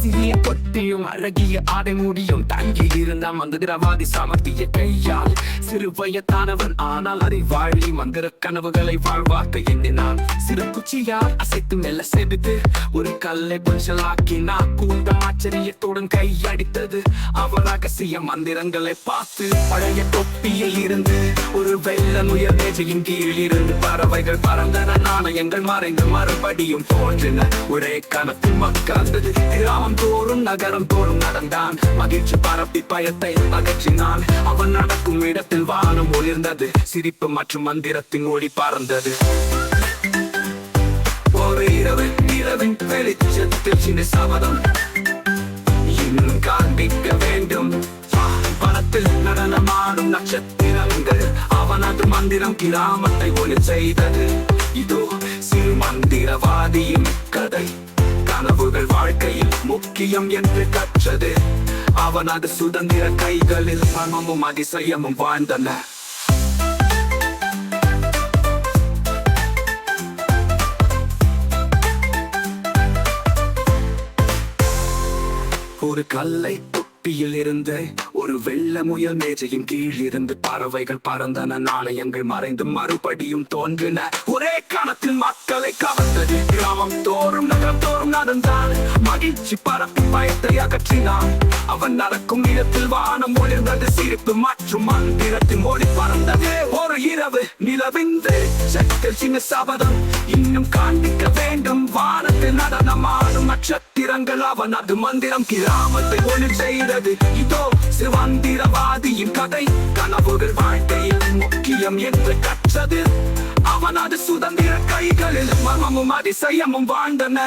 சிறிய கொட்டியும் அழகிய ஆடை முடியும் தங்கி இருந்த மந்திரவாதி சாமர்த்திய கையால். சிறு வயதானவன் ஆனால் அறிவாளி மந்திர கனவுகளை வாழ்வாக்க எண்ணினான். சிறு குச்சியால் அசைத்து மெல்ல செதுத்து ஒரு கல்லை புஞ்சலாக்கினார் கூந்த ஆச்சரியத்துடன் கையடித்தது அவன் ரகசிய மந்திரங்களை பார்த்து பழைய தொப்பியில் இருந்து ஒரு வெள்ள நுயர் மேஜையின் கீழ் இருந்து பறவைகள் பறந்தன நாணயங்கள் மறைந்து மறுபடியும் தோன்றின. ஒரே கணத்தில் மக்கள் கிராமம் தோறும் நகரம் தோறும் நடந்தான். மகிழ்ச்சி பரப்பி பயத்தை அகற்றினான். அவன் நடக்கும் இடத்தில் வானம் ஒளிர்ந்தது. சிரிப்பு மற்றும் மந்திரத்தின் ஒளி பறந்தது. ஒரு இரவு இரவின் வெளிச்சத்தில் சின்ன சபதம். இன்னும் காண்பிக்க வேண்டும். பணத்தில் நடனமாடும் நட்சத்திரங்கள். அவனது மந்திரம் கிராமத்தை ஒளி செய்தது. இதோ சிறு மந்திரவாதியின் வாழ்க்கையில் முக்கியம் என்று கற்றது. அவனது சுதந்திர கைகளில் சமமும் அதிசயமும் வாழ்ந்தன. ஒரு கல்லை தொப்பியில் இருந்து ஒரு வெள்ள முயல் மேஜையின் கீழ் இருந்து பறவைகள் பறந்தன. நாணயங்கள் மறைந்து மறுபடியும் தோன்றின. ஒரே கணத்தில் மக்களை கவர்ந்தது. கிராமம் தோறும் நகரம் தோறும் நடந்தான். மகிழ்ச்சி பரப்பி பயத்தை அகற்றினான். அவன் நடக்கும் இடத்தில் வானம் ஒளிர்ந்தது. சிரிப்பு மற்றும் மந்திரத்தின் ஒளி பறந்தது. ஒரு இரவு நிலவிந்து சக்தி சின்ன சபதம் இன்னும் காண்பிக்க நட்சத்திரங்கள் அவன் அது மந்திரம் கிராமத்தை ஒளி செய்தது. இதோ சிவந்திரவாதியின் கதை. கனவுகள் வாழ்க்கையில் முக்கியம் என்று கற்றது. அவனது சுதந்திர கைகளில் மர்மமும் அதிசயமும் வாழ்ந்தன.